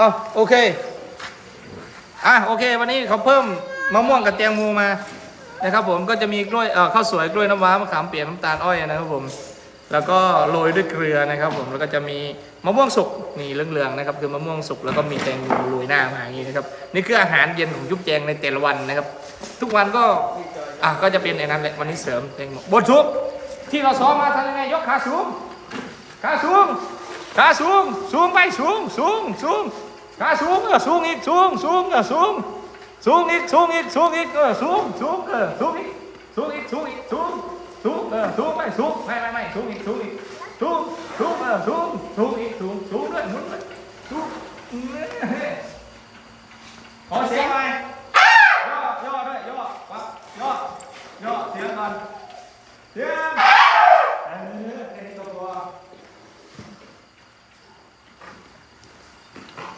อ๋อโอเค อะโอเค วันนี้เขาเพิ่มมะม่วงกับแตงโมมานะครับผมก็จะมีกล้วยเอ่อข้าวสวยกล้วยน้ำว้ามะขามเปียกน้ำตาลอ้อยนะครับผม แล้วก็โรยด้วยเกลือนะครับผมแล้วก็จะมีมะม่วงสุกนี่เหลืองๆนะครับคือมะม่วงสุกแล้วก็มีแตงโมโรยหน้ามาอย่างนี้นะครับนี่คืออาหารเย็นของยุบแจงในแต่ละวันนะครับ ทุกวันก็อะก็จะเป็นในนั้นแหละวันนี้เสริมแตงโมบทชุบที่เราซ้อมมาทำยังไงยกขาสูงขาสูงขาสูงสูงไปสูงสูงสูง Cá xuống rồi, xuống ít, xuống, xuống rồi, xuống. Xuống ít, xuống ít, xuống ít, rồi, xuống, xuống rồi, xuống ít. Xuống ít, xuống ít, xuống. Xuống rồi, xuống mày, xuống. Mày mày mày, xuống ít, xuống ít. Xuống, xuống rồi, xuống, xuống ít, xuống, xuống rồi, xuống rồi. Xuống. Có xéo ai? Vô, vô, vô, vô, vô, vô, xéo con.